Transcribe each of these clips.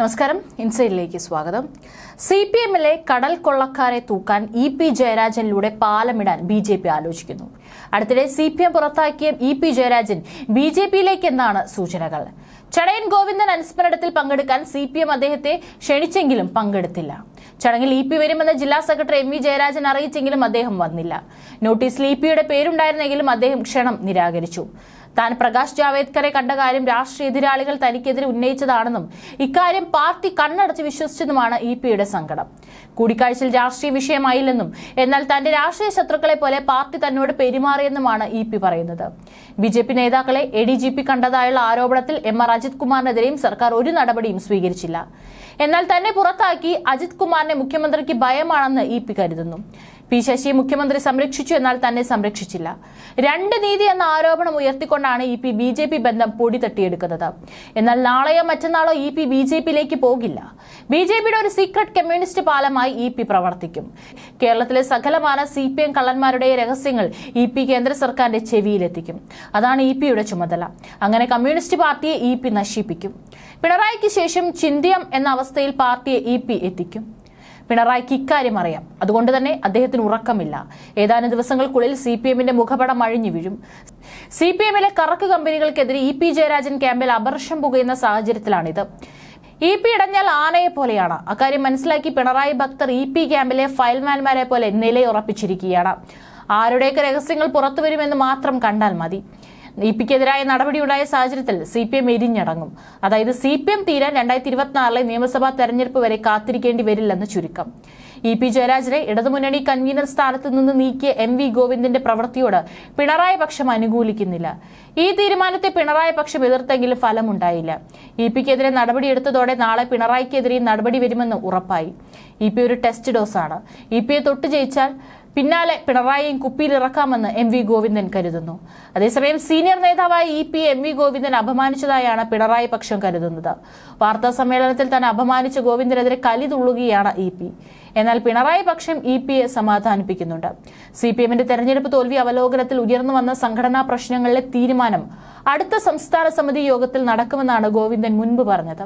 നമസ്കാരം. ഇൻസൈഡിലേക്ക് സ്വാഗതം. C P എമ്മിലെ കടൽ കൊള്ളക്കാരെ തൂക്കാൻ ഇ പി ജയരാജനിലൂടെ പാലമിടാൻ ബി ജെ പി ആലോചിക്കുന്നു. അടുത്തിടെ സി പി എം പുറത്താക്കിയ E P Jayarajan B J പിയിലേക്ക് എന്നാണ് സൂചനകൾ. ചടയൻ ഗോവിന്ദൻ അനുസ്മരണത്തിൽ പങ്കെടുക്കാൻ സി പി എം അദ്ദേഹത്തെ ക്ഷണിച്ചെങ്കിലും പങ്കെടുത്തില്ല. ചടങ്ങിൽ ഇ പി വരുമെന്ന് ജില്ലാ സെക്രട്ടറി എം വി ജയരാജൻ അറിയിച്ചെങ്കിലും അദ്ദേഹം വന്നില്ല. നോട്ടീസിൽ ഇ പിയുടെ പേരുണ്ടായിരുന്നെങ്കിലും അദ്ദേഹം ക്ഷണം നിരാകരിച്ചു. താൻ പ്രകാശ് ജാവേദ്കറെ കണ്ട കാര്യം രാഷ്ട്രീയ എതിരാളികൾ തനിക്കെതിരെ ഉന്നയിച്ചതാണെന്നും ഇക്കാര്യം പാർട്ടി കണ്ണടച്ച് വിശ്വസിച്ചെന്നുമാണ് ഇ പിയുടെ സങ്കടം. കൂടിക്കാഴ്ചയിൽ രാഷ്ട്രീയ വിഷയമായില്ലെന്നും എന്നാൽ തന്റെ രാഷ്ട്രീയ ശത്രുക്കളെ പോലെ പാർട്ടി തന്നോട് പെരുമാറിയെന്നുമാണ് ഇ പി പറയുന്നത്. ബി ജെ പി നേതാക്കളെ എ ഡി ജി പി കണ്ടതായുള്ള ആരോപണത്തിൽ എം ആർ അജിത് കുമാറിനെതിരെയും സർക്കാർ ഒരു നടപടിയും സ്വീകരിച്ചില്ല. എന്നാൽ തന്നെ പുറത്താക്കി അജിത് കുമാറിനെ മുഖ്യമന്ത്രിക്ക് ഭയമാണെന്ന് ഇ പി കരുതുന്നു. പി ശശിയെ മുഖ്യമന്ത്രി സംരക്ഷിച്ചു എന്നാൽ തന്നെ സംരക്ഷിച്ചില്ല. രണ്ട് നീതി എന്ന ആരോപണം ഉയർത്തിക്കൊണ്ടാണ് E P B J P ബന്ധം പൊടി തട്ടിയെടുക്കുന്നത്. എന്നാൽ നാളെയോ മറ്റന്നാളോ ഇ പി ബി ജെ പിയിലേക്ക് പോകില്ല. ബി ജെ പിയുടെ ഒരു സീക്രട്ട് കമ്മ്യൂണിസ്റ്റ് പാലമായി ഇ പി പ്രവർത്തിക്കും. കേരളത്തിലെ സകലമാന സി പി എം കള്ളന്മാരുടെ രഹസ്യങ്ങൾ ഇ പി കേന്ദ്ര സർക്കാരിന്റെ ചെവിയിലെത്തിക്കും. അതാണ് ഇ പിയുടെ ചുമതല. അങ്ങനെ കമ്മ്യൂണിസ്റ്റ് പാർട്ടിയെ ഇ പി നശിപ്പിക്കും. പിണറായിക്ക് ശേഷം ചിന്തിയം എന്ന അവസ്ഥയിൽ പാർട്ടിയെ ഇ പി എത്തിക്കും. പിണറായിക്ക് ഇക്കാര്യം അറിയാം. അതുകൊണ്ട് തന്നെ അദ്ദേഹത്തിന് ഉറക്കമില്ല. ഏതാനും ദിവസങ്ങൾക്കുള്ളിൽ സി പി എമ്മിന്റെ മുഖപടം അഴിഞ്ഞു വീഴും. സി പി എമ്മിലെ കറക്ക് കമ്പനികൾക്കെതിരെ ഇ പി ജയരാജൻ ക്യാമ്പിൽ അപർഷം പുകയുന്ന സാഹചര്യത്തിലാണിത്. ഇ പി ഇടഞ്ഞാൽ ആനയെ പോലെയാണ്. അക്കാര്യം മനസ്സിലാക്കി പിണറായി ഭക്തർ ഇ പി ക്യാമ്പിലെ ഫയൽമാൻമാരെ പോലെ നിലയുറപ്പിച്ചിരിക്കുകയാണ്. ആരുടെയൊക്കെ രഹസ്യങ്ങൾ പുറത്തുവരുമെന്ന് മാത്രം കണ്ടാൽ മതി. ഇ പിക്കെതിരായ നടപടിയുണ്ടായ സാഹചര്യത്തിൽ സി പി എം എരിഞ്ഞടങ്ങും അതായത് സി പി എം തീരാൻ രണ്ടായിരത്തി ഇരുപത്തിനാലിലെ നിയമസഭാ തെരഞ്ഞെടുപ്പ് വരെ കാത്തിരിക്കേണ്ടി വരില്ലെന്ന് ചുരുക്കം. ഇ പി ജയരാജനെ ഇടതുമുന്നണി കൺവീനർ സ്ഥാനത്ത് നിന്ന് നീക്കിയ എം വി ഗോവിന്ദന്റെ പ്രവൃത്തിയോട് പിണറായി പക്ഷം അനുകൂലിക്കുന്നില്ല. ഈ തീരുമാനത്തെ പിണറായി പക്ഷം എതിർത്തെങ്കിലും ഫലമുണ്ടായില്ല. ഇ പിക്കെതിരെ നടപടിയെടുത്തതോടെ നാളെ പിണറായിക്കെതിരെയും നടപടി വരുമെന്ന് ഉറപ്പായി. ഇ പി ഒരു ടെസ്റ്റ് ഡോസാണ്. ഇ പിയെ തൊട്ടു ജയിച്ചാൽ പിന്നാലെ പിണറായിയും കുപ്പിയിലിറക്കാമെന്ന് എം വി ഗോവിന്ദൻ കരുതുന്നു. അതേസമയം സീനിയർ നേതാവായ E P M V Govindan അപമാനിച്ചതായാണ് Pinarayi പക്ഷം കരുതുന്നത്. വാർത്താ സമ്മേളനത്തിൽ തന്നെ അപമാനിച്ച ഗോവിന്ദനെതിരെ കലി തുള്ളുകയാണ് ഇ പി. എന്നാൽ പിണറായി പക്ഷം ഇ പിയെ സമാധാനിപ്പിക്കുന്നുണ്ട്. സി പി എമ്മിന്റെ തെരഞ്ഞെടുപ്പ് തോൽവി അവലോകനത്തിൽ ഉയർന്നു വന്ന സംഘടനാ പ്രശ്നങ്ങളിലെ തീരുമാനം അടുത്ത സംസ്ഥാന സമിതി യോഗത്തിൽ നടക്കുമെന്നാണ് ഗോവിന്ദൻ മുൻപ് പറഞ്ഞത്.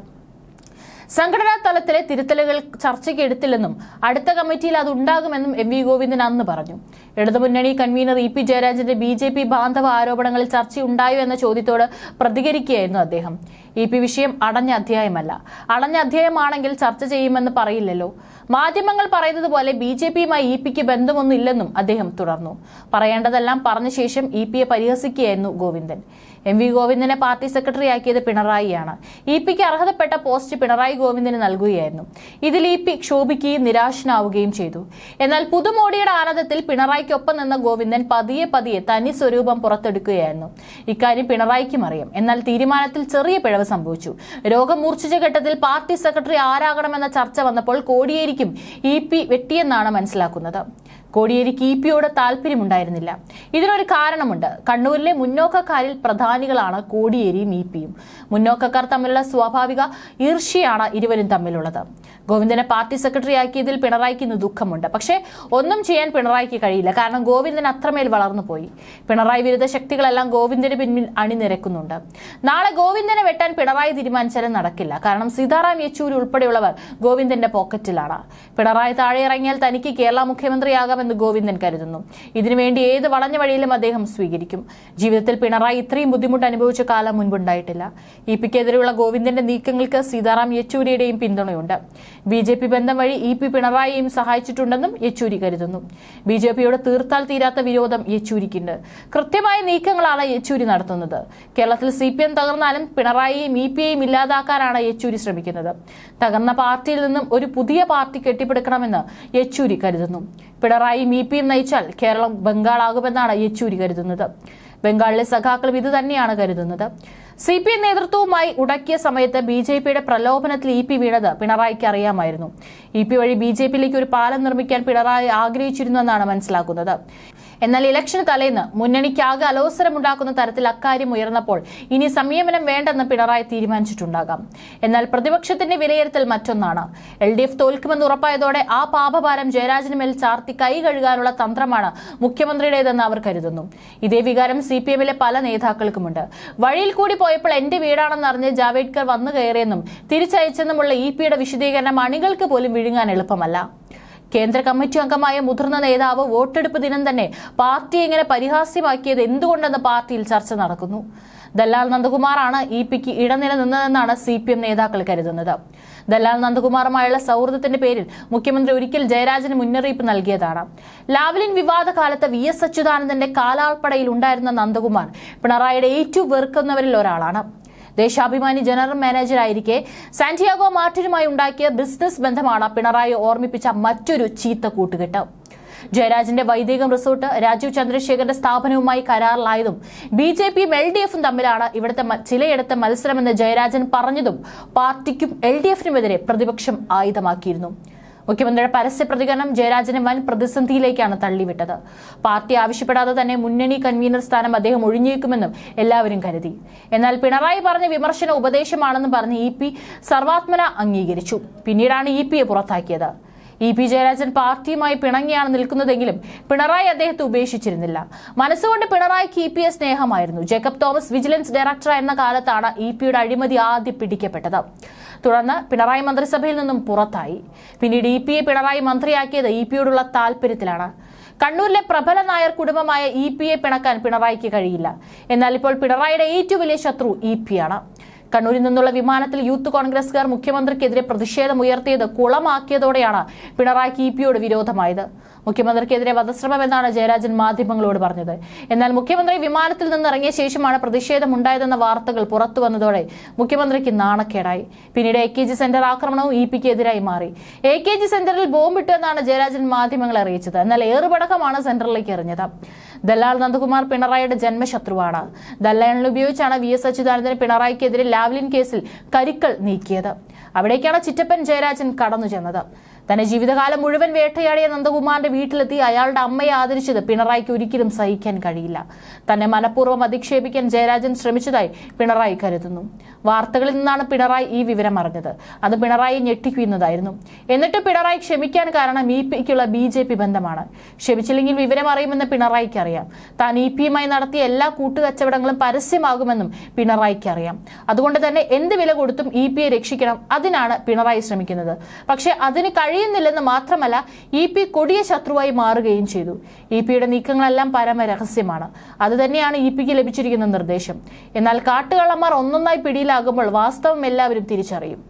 സംഘടനാ തലത്തിലെ തിരുത്തലുകൾ ചർച്ചയ്ക്ക് എടുത്തില്ലെന്നും അടുത്ത കമ്മിറ്റിയിൽ അത് ഉണ്ടാകുമെന്നും എം വി ഗോവിന്ദൻ അന്ന് പറഞ്ഞു. ഇടതുമുന്നണി കൺവീനർ ഇ പി ജയരാജന്റെ ബി ജെ പി ബാന്ധവ ആരോപണങ്ങളിൽ ചർച്ചയുണ്ടായോ എന്ന ചോദ്യത്തോട് പ്രതികരിക്കുകയായിരുന്നു അദ്ദേഹം. ഇ പി വിഷയം അടഞ്ഞ അധ്യായമല്ല. അടഞ്ഞ അധ്യായമാണെങ്കിൽ ചർച്ച ചെയ്യുമെന്ന് പറയില്ലല്ലോ. മാധ്യമങ്ങൾ പറയുന്നത് പോലെ ബി ജെ പിയുമായി ഇ പിക്ക് ബന്ധമൊന്നുമില്ലെന്നും അദ്ദേഹം തുടർന്നു. പറയേണ്ടതെല്ലാം പറഞ്ഞ ശേഷം ഇ പിയെ പരിഹസിക്കുകയായിരുന്നു ഗോവിന്ദൻ. എം വി ഗോവിന്ദനെ പാർട്ടി സെക്രട്ടറിയാക്കിയത് പിണറായിയാണ്. ഇ പിക്ക് അർഹതപ്പെട്ട പോസ്റ്റ് പിണറായി ഗോവിന്ദന് നൽകുകയായിരുന്നു. ഇതിൽ ഇ പി ക്ഷോഭിക്കുകയും നിരാശനാവുകയും ചെയ്തു. എന്നാൽ പുതുമോടിയുടെ ആനന്ദത്തിൽ പിണറായിക്കൊപ്പം നിന്ന ഗോവിന്ദൻ പതിയെ പതിയെ തനി സ്വരൂപം പുറത്തെടുക്കുകയായിരുന്നു. ഇക്കാര്യം പിണറായിക്കും അറിയാം. എന്നാൽ തീരുമാനത്തിൽ ചെറിയ പിഴവ് സംഭവിച്ചു. രോഗം മൂർച്ഛിച്ച ഘട്ടത്തിൽ പാർട്ടി സെക്രട്ടറി ആരാകണമെന്ന ചർച്ച വന്നപ്പോൾ കോടിയേരിക്കും ഇ പി വെട്ടിയെന്നാണ് മനസ്സിലാക്കുന്നത്. കോടിയേരിക്ക് ഇ പിയോട് താല്പര്യമുണ്ടായിരുന്നില്ല. ഇതിനൊരു കാരണമുണ്ട്. കണ്ണൂരിലെ മുന്നോക്കക്കാരിൽ പ്രധാനികളാണ് കോടിയേരിയും ഇ പിയും മുന്നോക്കക്കാർ തമ്മിലുള്ള സ്വാഭാവിക ഈർഷ്യയാണ് ഇരുവരും തമ്മിലുള്ളത്. ഗോവിന്ദനെ പാർട്ടി സെക്രട്ടറി ആക്കിയതിൽ പിണറായിക്ക് ഇന്ന് ദുഃഖമുണ്ട്. പക്ഷേ ഒന്നും ചെയ്യാൻ പിണറായിക്ക് കഴിയില്ല. കാരണം ഗോവിന്ദൻ അത്രമേൽ വളർന്നു പോയി പിണറായി വിരുദ്ധ ശക്തികളെല്ലാം ഗോവിന്ദന് പിന്നിൽ അണിനിരക്കുന്നുണ്ട്. നാളെ ഗോവിന്ദനെ വെട്ടാൻ പിണറായി തീരുമാനിച്ചാലും നടക്കില്ല. കാരണം സീതാറാം യെച്ചൂരി ഉൾപ്പെടെയുള്ളവർ ഗോവിന്ദന്റെ പോക്കറ്റിലാണ്. പിണറായി താഴെ ഇറങ്ങിയാൽ തനിക്ക് കേരള മുഖ്യമന്ത്രിയാകാമെന്ന് ഗോവിന്ദൻ കരുതുന്നു. ഇതിനുവേണ്ടി ഏത് വളഞ്ഞ വഴിയിലും അദ്ദേഹം സ്വീകരിക്കും. ജീവിതത്തിൽ പിണറായി ഇത്രയും ബുദ്ധിമുട്ട് അനുഭവിച്ച കാലം മുൻപുണ്ടായിട്ടില്ല. ഇ പിക്കെതിരെയുള്ള ഗോവിന്ദന്റെ നീക്കങ്ങൾക്ക് സീതാറാം യെച്ചൂരിയുടെയും പിന്തുണയുണ്ട്. ബി ജെ പി ബന്ധം വഴി ഇ പി പിണറായിയെയും സഹായിച്ചിട്ടുണ്ടെന്നും യെച്ചൂരി കരുതുന്നു. ബി ജെ പിയോട് തീർത്താൽ തീരാത്ത വിരോധം യെച്ചൂരിക്കുണ്ട്. കൃത്യമായ നീക്കങ്ങളാണ് യെച്ചൂരി നടത്തുന്നത്. കേരളത്തിൽ സി പി എം തകർന്നാലും പിണറായിയും ഇ പിയെയും ഇല്ലാതാക്കാനാണ് യെച്ചൂരി ശ്രമിക്കുന്നത്. തകർന്ന പാർട്ടിയിൽ നിന്നും ഒരു പുതിയ പാർട്ടി കെട്ടിപ്പടുക്കണമെന്ന് യെച്ചൂരി കരുതുന്നു. പിണറായിയും ഇ പിയും നയിച്ചാൽ കേരളം ബംഗാളാകുമെന്നാണ് യെച്ചൂരി കരുതുന്നത്. ബംഗാളിലെ സഖാക്കളും ഇത് തന്നെയാണ് കരുതുന്നത്. സി പി എം നേതൃത്വവുമായി ഉടക്കിയ സമയത്ത് ബി ജെ പിയുടെ പ്രലോഭനത്തിൽ ഇ പി വീണത് പിണറായിക്ക് അറിയാമായിരുന്നു. ഇ പി വഴി ബി ജെ പിയിലേക്ക് ഒരു പാലം നിർമ്മിക്കാൻ പിണറായി ആഗ്രഹിച്ചിരുന്നു എന്നാണ് മനസ്സിലാക്കുന്നത്. എന്നാൽ ഇലക്ഷന് തലേന്ന് മുന്നണിക്കാകെ അലോസരമുണ്ടാക്കുന്ന തരത്തിൽ അക്കാര്യം ഉയർന്നപ്പോൾ ഇനി സംയമനം വേണ്ടെന്ന് പിണറായി തീരുമാനിച്ചിട്ടുണ്ടാകാം. എന്നാൽ പ്രതിപക്ഷത്തിന്റെ വിലയിരുത്തൽ മറ്റൊന്നാണ്. എൽ ഡി എഫ് തോൽക്കുമെന്ന് ഉറപ്പായതോടെ ആ പാപഭാരം ജയരാജന് മേൽ ചാർത്തി കൈ കഴുകാനുള്ള തന്ത്രമാണ് മുഖ്യമന്ത്രിയുടേതെന്ന് അവർ കരുതുന്നു. ഇതേ വികാരം സി പി എമ്മിലെ പല നേതാക്കൾക്കുമുണ്ട്. വഴിയിൽ കൂടി പോയപ്പോൾ എന്റെ വീടാണെന്ന് അറിഞ്ഞ് ജാവേദ്കർ വന്നു കയറിയെന്നും തിരിച്ചയച്ചെന്നുമുള്ള ഇ പിയുടെ വിശദീകരണം അണികൾക്ക് പോലും വിഴുങ്ങാൻ എളുപ്പമല്ല. കേന്ദ്ര കമ്മിറ്റി അംഗമായ മുതിർന്ന നേതാവ് വോട്ടെടുപ്പ് ദിനം തന്നെ പാർട്ടി എങ്ങനെ പരിഹാസ്യമാക്കിയത് എന്തുകൊണ്ടെന്ന് പാർട്ടിയിൽ ചർച്ച നടക്കുന്നു. ദല്ലാൽ നന്ദകുമാറാണ് ഇ പിക്ക് ഇടനില നിന്നതെന്നാണ് സി പി എം നേതാക്കൾ കരുതുന്നത്. ദല്ലാൽ നന്ദകുമാറുമായുള്ള സൗഹൃദത്തിന്റെ പേരിൽ മുഖ്യമന്ത്രി ഒരിക്കൽ ജയരാജന് മുന്നറിയിപ്പ് നൽകിയതാണ്. ലാവ്ലിൻ വിവാദ കാലത്ത് വി എസ് അച്യുതാനന്ദന്റെ കാലാൾപ്പടയിൽ ഉണ്ടായിരുന്ന നന്ദകുമാർ പിണറായിയുടെ ഏറ്റവും വെറുക്കുന്നവരിൽ ഒരാളാണ്. ദേശാഭിമാനി ജനറൽ മാനേജറായിരിക്കെ സാന്റിയാഗോ മാർട്ടിനുമായി ഉണ്ടാക്കിയ ബിസിനസ് ബന്ധമാണ് പിണറായി ഓർമ്മിപ്പിച്ച മറ്റൊരു ചീത്ത കൂട്ടുകെട്ട്. ജയരാജന്റെ വൈദികം റിസോർട്ട് രാജീവ് ചന്ദ്രശേഖരന്റെ സ്ഥാപനവുമായി കരാറിലായതും ബി ജെ പിയും എൽ ഡി എഫും തമ്മിലാണ് ഇവിടുത്തെ ചിലയിടത്ത് മത്സരമെന്ന് ജയരാജൻ പറഞ്ഞതും പാർട്ടിക്കും എൽ ഡി എഫിനുമെതിരെ പ്രതിപക്ഷം ആയുധമാക്കിയിരുന്നു. മുഖ്യമന്ത്രിയുടെ പരസ്യ പ്രതികരണം ജയരാജനെ വൻ പ്രതിസന്ധിയിലേക്കാണ് തള്ളിവിട്ടത്. പാർട്ടി ആവശ്യപ്പെടാതെ തന്നെ മുന്നണി കൺവീനർ സ്ഥാനം അദ്ദേഹം ഒഴിഞ്ഞേക്കുമെന്നും എല്ലാവരും കരുതി. എന്നാൽ പിണറായി പറഞ്ഞ വിമർശന ഉപദേശമാണെന്ന് പറഞ്ഞ് ഇ പി സർവാത്മന അംഗീകരിച്ചു. പിന്നീടാണ് ഇ പിയെ പുറത്താക്കിയത്. ഇ പി ജയരാജൻ പാർട്ടിയുമായി പിണങ്ങിയാണ് നിൽക്കുന്നതെങ്കിലും പിണറായി അദ്ദേഹത്തെ ഉപേക്ഷിച്ചിരുന്നില്ല. മനസ്സുകൊണ്ട് പിണറായിക്ക് ഇ പിയെ സ്നേഹമായിരുന്നു. ജേക്കബ് തോമസ് വിജിലൻസ് ഡയറക്ടർ എന്ന കാലത്താണ് ഇ പിയുടെ അഴിമതി ആദ്യം പിടിക്കപ്പെട്ടത്. തുടർന്ന് പിണറായി മന്ത്രിസഭയിൽ നിന്നും പുറത്തായി. പിന്നീട് ഇ പിയെ പിണറായി മന്ത്രിയാക്കിയത് ഇ പിയോടുള്ള താല്പര്യത്തിലാണ് കണ്ണൂരിലെ പ്രബല നായർ കുടുംബമായ ഇ പിയെ പിണക്കാൻ പിണറായിക്ക് കഴിയില്ല. എന്നാൽ ഇപ്പോൾ പിണറായിയുടെ ഏറ്റവും വലിയ ശത്രു ഇ പിയാണ് കണ്ണൂരിൽ നിന്നുള്ള വിമാനത്തിൽ യൂത്ത് കോൺഗ്രസുകാർ മുഖ്യമന്ത്രിക്കെതിരെ പ്രതിഷേധമുയർത്തിയത് കുളമാക്കിയതോടെയാണ് പിണറായിക്ക് ഇ പിയോട് വിരോധമായത്. മുഖ്യമന്ത്രിക്കെതിരെ വധശ്രമം എന്നാണ് ജയരാജൻ മാധ്യമങ്ങളോട് പറഞ്ഞത്. എന്നാൽ മുഖ്യമന്ത്രി വിമാനത്തിൽ നിന്ന് ഇറങ്ങിയ ശേഷമാണ് പ്രതിഷേധമുണ്ടായതെന്ന വാർത്തകൾ പുറത്തു വന്നതോടെ മുഖ്യമന്ത്രിക്ക് നാണക്കേടായി. പിന്നീട് എ കെ ജി സെന്റർ ആക്രമണവും ഇ പിക്ക് എതിരായി മാറി. എ കെ ജി സെന്ററിൽ ബോംബിട്ടു എന്നാണ് ജയരാജൻ മാധ്യമങ്ങളെ അറിയിച്ചത്. എന്നാൽ ഏറുപടക്കമാണ് സെന്ററിലേക്ക് എറിഞ്ഞത്. ദല്ലാൽ നന്ദകുമാർ പിണറായിയുടെ ജന്മശത്രുവാണ്. ദല്ലാളിനെ ഉപയോഗിച്ചാണ് വി എസ് അച്യുതാനന്ദന് പിണറായിക്കെതിരെ ലാവ്ലിൻ കേസിൽ കരുക്കൾ നീക്കിയത്. അവിടേക്കാണ് ചിറ്റപ്പൻ ജയരാജൻ കടന്നു ചെന്നത് തന്റെ ജീവിതകാലം മുഴുവൻ വേട്ടയാടിയ നന്ദകുമാറിന്റെ വീട്ടിലെത്തി അയാളുടെ അമ്മയെ ആദരിച്ചത് പിണറായിക്ക് ഒരിക്കലും സഹിക്കാൻ കഴിയില്ല. തന്നെ മനഃപൂർവം അധിക്ഷേപിക്കാൻ ജയരാജൻ ശ്രമിച്ചതായി പിണറായി കരുതുന്നു. വാർത്തകളിൽ നിന്നാണ് പിണറായി ഈ വിവരം അറിഞ്ഞത്. അത് പിണറായി ഞെട്ടിക്കുന്നതായിരുന്നു എന്നിട്ട് പിണറായി ക്ഷമിക്കാൻ കാരണം ഇ പിക്കുള്ള ബി ജെ പി ബന്ധമാണ്. ക്ഷമിച്ചില്ലെങ്കിൽ വിവരം അറിയുമെന്ന് പിണറായിക്ക് അറിയാം. താൻ ഇ പിയുമായി നടത്തിയ എല്ലാ കൂട്ടുകച്ചവടങ്ങളും പരസ്യമാകുമെന്നും പിണറായിക്ക് അറിയാം. അതുകൊണ്ട് തന്നെ എന്ത് വില കൊടുത്തും ഇ പിയെ രക്ഷിക്കണം. അതിനാണ് പിണറായി ശ്രമിക്കുന്നത്. പക്ഷെ അതിന് കഴിയുന്നില്ലെന്ന് മാത്രമല്ല ഇ പി കൊടിയ ശത്രുവായി മാറുകയും ചെയ്തു. ഇ പിയുടെ നീക്കങ്ങളെല്ലാം പരമ രഹസ്യമാണ്. അതുതന്നെയാണ് ഇ പിക്ക് ലഭിച്ചിരിക്കുന്ന നിർദ്ദേശം. എന്നാൽ കാട്ടുകള്ളന്മാർ ഒന്നൊന്നായി പിടിയിലാകുമ്പോൾ വാസ്തവം എല്ലാവരും തിരിച്ചറിയും.